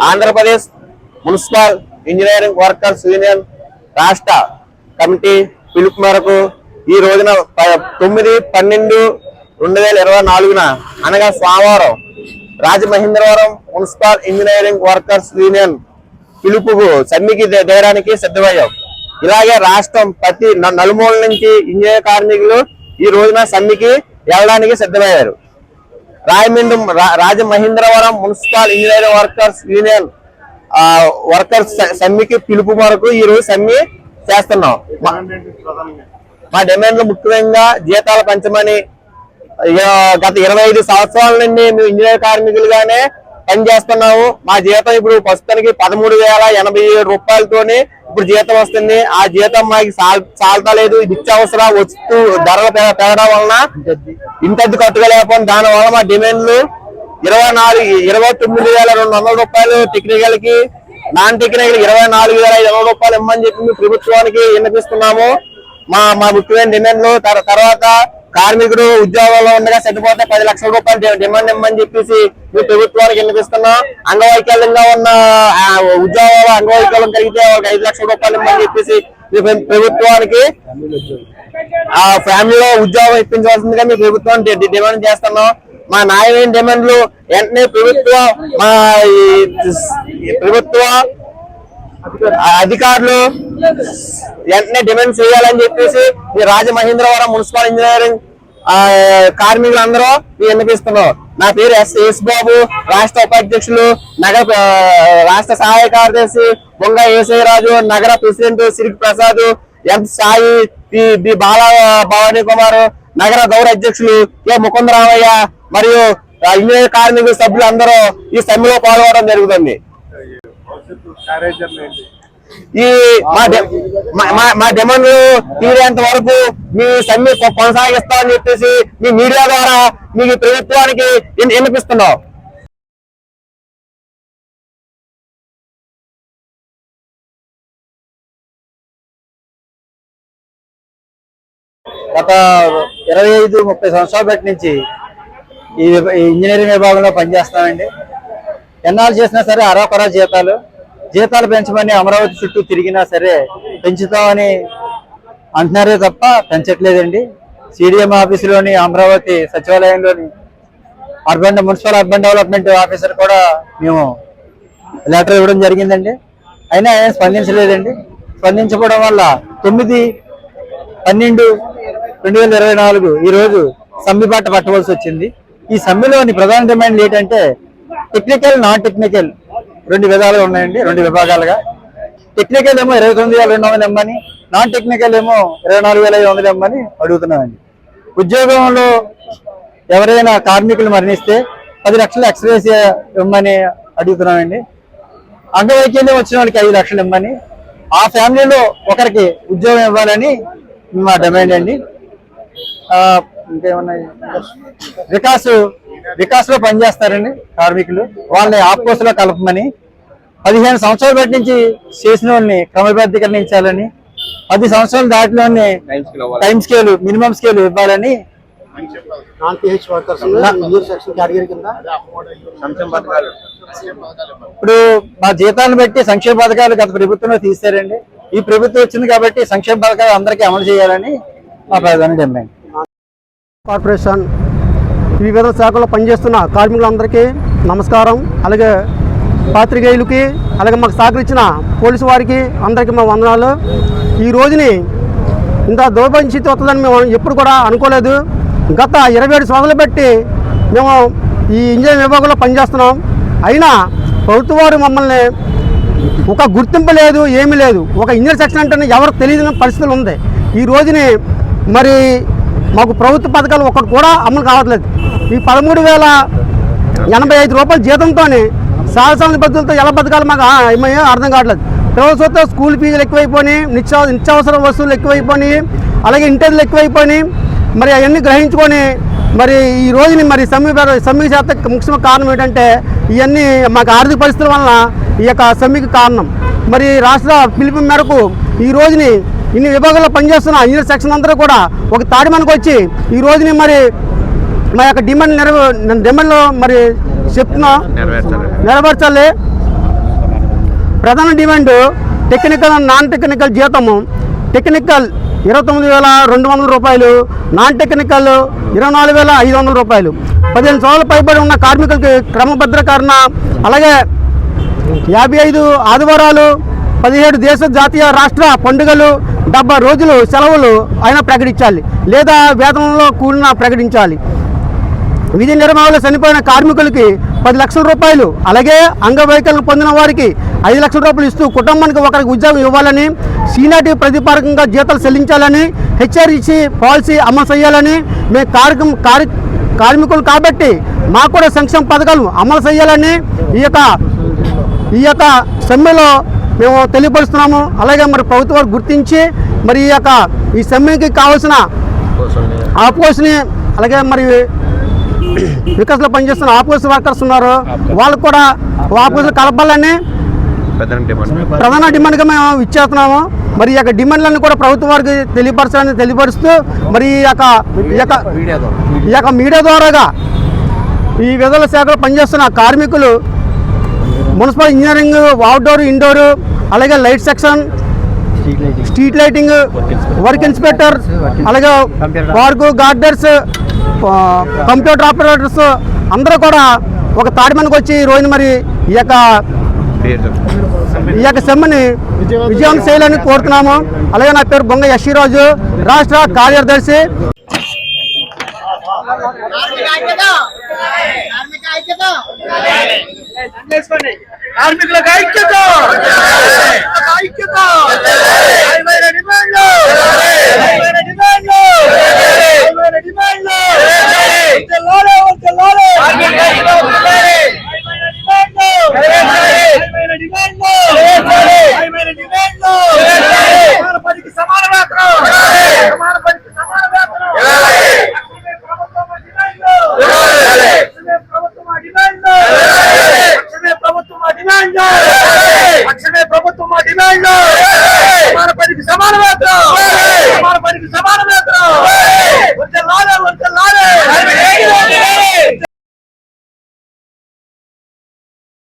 Andhra Pradesh municipal engineering workers union రాష్ట్ర committee పిలుపు మేరకు ఈ రోజున ప- తొమ్మిది పన్నెండు రెండు వేల ఇరవై నాలుగున అనగా సోమవారం Rajamahendravaram municipal engineering workers union పిలుపుకు సమ్మికి దే- దేయడానికి సిద్ధమయ్యాం. ఇలాగే రాష్ట్రం ప్రతి నలుమూల నుంచి ఇంజనీర్ కార్మికులు ఈ రోజున సమ్మికి వెళ్ళడానికి సిద్ధమయ్యారు. రాయమండ్రి రా- Rajamahendravaram municipal engineering workers union workers సమ్మెకి సమ్మికి పిలుపు మేరకు ఈ రోజు సమ్మి చేస్తున్నాం. మా- డిమాండ్లు ముఖ్యంగా జీతాలు పెంచమని గత ఇరవై ఐదు సంవత్సరాల నుండి మేము ఇంజనీర్ కార్మికులుగానే పని చేస్తున్నాము మా జీతం ఇప్పుడు ప్రస్తుతానికి పదమూడు వేల ఎనభై ఏడు రూపాయలతోని ఇప్పుడు జీతం వస్తుంది. ఆ జీతం మాకు సాల్ చాలతలేదు నిత్యావసర వస్తు ధరలు పెరగడం వలన ఇంటద్దు కట్టుకోలేకపోతే దాని వల్ల మా డిమాండ్లు ఇరవై నాలుగు ఇరవై తొమ్మిది వేల రెండు వందల రూపాయలు టెక్నికల్కి నాన్ టెక్నికల్ ఇరవై నాలుగు వేల ఐదు వందల రూపాయలు ఇమ్మని చెప్పి ప్రభుత్వానికి విన్నపిస్తున్నాము. మా మా ముఖ్యమైన డిమాండ్లు. తర్వాత కార్మికుడు ఉద్యోగంలో ఉండగా చనిపోతే పది లక్షల రూపాయలు డిమాండ్ ఇమ్మని చెప్పేసి మీ ప్రభుత్వానికి వినిపిస్తున్నాం. అంగవైకల్యంగా ఉన్న ఆ, ఉద్యోగంలో అంగవైకల్యం కలిగితే ఒక ఐదు లక్షల రూపాయలు ఇమ్మని చెప్పేసి మీ ప్రభుత్వానికి ఆ ఫ్యామిలీలో ఉద్యోగం ఇప్పించవలసిందిగా మీ ప్రభుత్వం డిమాండ్ చేస్తున్నాం. మా న్యాయమైన డిమాండ్లు? వెంటనే ప్రభుత్వం మా ప్రభుత్వ అధికారులు వెంటనే డిమాండ్ చేయాలని చెప్పేసి ఈ రాజమహేంద్రవరం మున్సిపల్ ఇంజనీరింగ్ కార్మికులందరూ మేము విన్నపిస్తున్నాం నా పేరు ఎస్ ఎస్ బాబు. రాష్ట్ర ఉపాధ్యక్షులు నగర రాష్ట్ర సహాయ కార్యదర్శి బొంగ ఏసైరాజు నగర president Siriki Prasad M Sai B Bala Bhavani Kumar నగర గౌరవ అధ్యక్షులు కె ముకుందరామయ్య మరియు ఇంజనీర్ కార్మికుల సభ్యులు అందరూ ఈ సమ్మెలో పాల్గొనడం జరుగుతుంది. ఈ మా డిమాండ్లు తీరేంత వరకు మీ సమ్మె కొ- కొనసాగిస్తామని చెప్పేసి మీ మీడియా ద్వారా మీకు ప్రభుత్వానికి విన్- గత ఇరవై ఐదు ముప్పై సంవత్సరాల బట్టి నుంచి ఈ ఈ ఇంజనీరింగ్ విభాగంలో పనిచేస్తామండి. ఎన్నాళ్ళు చేసినా సరే అరవకరా జీతాలు. జీతాలు పెంచమని అమరావతి చుట్టూ తిరిగినా సరే పెంచుతామని అంటున్నారే తప్ప పెంచట్లేదండి. సిడిఎం ఆఫీసులోని Amaravati సచివాలయంలోని urban municipal urban development officer కూడా మేము లెటర్ ఇవ్వడం జరిగిందండి. అయినా ఆయన స్పందించలేదండి. స్పందించకపోవడం వల్ల తొమ్మిది పన్నెండు రెండు వేల ఇరవై నాలుగు ఈరోజు రోజు సమ్మె బాట పట్టవలసి వచ్చింది. ఈ సమ్మెలోని ప్రధాన డిమాండ్లు ఏంటంటే టెక్నికల్ నాన్ టెక్నికల్ రెండు విధాలుగా ఉన్నాయండి రెండు విభాగాలుగా. టెక్నికల్ ఏమో ఇరవై తొమ్మిది వేల రెండు వందలు ఇమ్మని నాన్ టెక్నికల్ ఏమో ఇరవై నాలుగు వేల ఐదు వందలు ఇమ్మని అడుగుతున్నామండి. ఉద్యోగంలో ఎవరైనా కార్మికులు మరణిస్తే పది లక్షలు ఎక్స్రేస్ ఇమ్మని అడుగుతున్నామండి. అంగవైకల్యం వచ్చిన వాళ్ళకి ఐదు లక్షలు ఇమ్మని ఆ ఫ్యామిలీలో ఒకరికి ఉద్యోగం ఇవ్వాలని మా డిమాండ్ అండి. ఇంకేమున్నాయి వికాస్ వికాస్లో పనిచేస్తారండి కార్మికులు. వాళ్ళని లో కలపమని పదిహేను సంవత్సరాల బట్టి నుంచి చేసిన వాళ్ళని క్రమబద్ధీకరించాలని పది సంవత్సరాలు దాటిలోనే టైం స్కేల్ మినిమం స్కేల్ ఇవ్వాలని ఇప్పుడు మా జీతాలను బట్టి సంక్షేమ పథకాలు గత ప్రభుత్వంలో తీశారండి. ఈ ప్రభుత్వం వచ్చింది కాబట్టి సంక్షేమ పథకాలు అందరికీ అమలు చేయాలని మా ప్రధాన డిమాండ్ కార్పొరేషన్ వివిధ శాఖల్లో పనిచేస్తున్న కార్మికులందరికీ నమస్కారం. అలాగే పాత్రికేయులకి అలాగే మాకు సహకరించిన పోలీసు వారికి అందరికీ మా వందనాలు. ఈ రోజుని ఇంత దౌర్భాగ్య స్థితి వస్తుందని మేము ఎప్పుడు కూడా అనుకోలేదు. గత ఇరవై ఏడు సంవత్సరాలు బట్టి మేము ఈ ఇంజనీరింగ్ విభాగంలో పనిచేస్తున్నాం. అయినా ప్రభుత్వ వారు మమ్మల్ని ఒక గుర్తింపు లేదు ఏమీ లేదు. ఒక ఇంజనీర్ సెక్షన్ అంటే ఎవరు తెలియని పరిస్థితులు ఉంది. ఈ రోజుని మరి మాకు ప్రభుత్వ పథకాలు ఒక్కటి కూడా అమలు కావట్లేదు. ఈ పదమూడు వేల ఎనభై ఐదు రూపాయల జీతంతో సాహసాల బతులతో ఎలా బతకాలి మాకు ఏమయ్యో అర్థం కావట్లేదు. ప్రభుత్వంతో స్కూల్ ఫీజులు ఎక్కువైపోయినాయి నిత్య నిత్యావసర వస్తువులు ఎక్కువైపోయినాయి అలాగే ఇంటర్లు ఎక్కువైపోయినాయి. మరి అవన్నీ గ్రహించుకొని మరి ఈ రోజుని మరి సమ్మె పెర- చేత ముఖ్య కారణం ఏంటంటే ఇవన్నీ మాకు ఆర్థిక పరిస్థితుల వలన ఈ యొక్క సమ్మెకి కారణం. మరి రాష్ట్ర పిలుపు మేరకు ఈ రోజుని ఇన్ని విభాగాల్లో పనిచేస్తున్న ఇంజనీర్ సెక్షన్ అందరూ కూడా ఒక తాడి మనకు వచ్చి ఈ రోజుని మరి మా యొక్క డిమాండ్ నెరవే డిమాండ్లో మరి చెప్తున్నాం. నెరవేర్చాలి. ప్రధాన demand technical and non technical జీతము టెక్నికల్ ఇరవై తొమ్మిది వేల రెండు వందల రూపాయలు నాన్ టెక్నికల్ ఇరవై నాలుగు వేల ఐదు వందల రూపాయలు. పదిహేను సంవత్సరాలు పైబడి ఉన్న కార్మికులకి క్రమభద్రకరణ అలాగే యాభై ఐదు ఆదివారాలు పదిహేడు దేశ జాతీయ రాష్ట్ర పండుగలు డెబ్బై రోజులు సెలవులు అయినా ప్రకటించాలి లేదా వేతనంలో కూడిన ప్రకటించాలి. విధి నిర్మాణంలో చనిపోయిన కార్మికులకి పది లక్షల రూపాయలు అలాగే అంగవైకల్యం పొందిన వారికి ఐదు లక్షల రూపాయలు ఇస్తూ కుటుంబానికి ఒకరికి ఉద్యోగం ఇవ్వాలని సీనాటి ప్రతిపారకంగా జీతాలు చెల్లించాలని హెచ్ఆర్ఇసి పాలసీ అమలు చేయాలని మేము కార్యక్రమ కార్య కార్మికులు కాబట్టి మాకు కూడా సంక్షేమ పథకాలు అమలు చేయాలని ఈ యొక్క ఈ యొక్క సమ్మెలో మేము తెలియపరుస్తున్నాము. అలాగే మరి ప్రభుత్వం గుర్తించి మరి ఈ యొక్క ఈ సమ్మెకి కావాల్సిన ఆపోజిషన్ అలాగే మరి వికాస్లో పనిచేస్తున్న ఆపోజిషన్ వర్కర్స్ ఉన్నారు. వాళ్ళకు కూడా ఆపోజిషన్ కలపాలని ప్రధాన డిమాండ్గా మేము ఇచ్చేస్తున్నాము. మరి ఈ యొక్క డిమాండ్లన్నీ కూడా ప్రభుత్వం వారికి తెలియపరచాలని తెలియపరుస్తూ మరి ఈ యొక్క ఈ యొక్క మీడియా ద్వారాగా ఈ విధుల శాఖలో పనిచేస్తున్న కార్మికులు మున్సిపల్ ఇంజనీరింగ్ అవుట్డోర్ ఇండోర్ అలాగే light section street lighting work inspector అలాగే పార్కు గార్డెన్స్ కంప్యూటర్ ఆపరేటర్స్ అందరూ కూడా ఒక తాడి మీదకి వచ్చి ఈ రోజున మరి ఈ యొక్క ఈ యొక్క సమ్మెని విజయవంతం చేయాలని కోరుతున్నాము. అలాగే నా పేరు బొంగ యశ్వరాజు రాష్ట్ర కార్యదర్శి. కార్మికులకు ఐక్యత!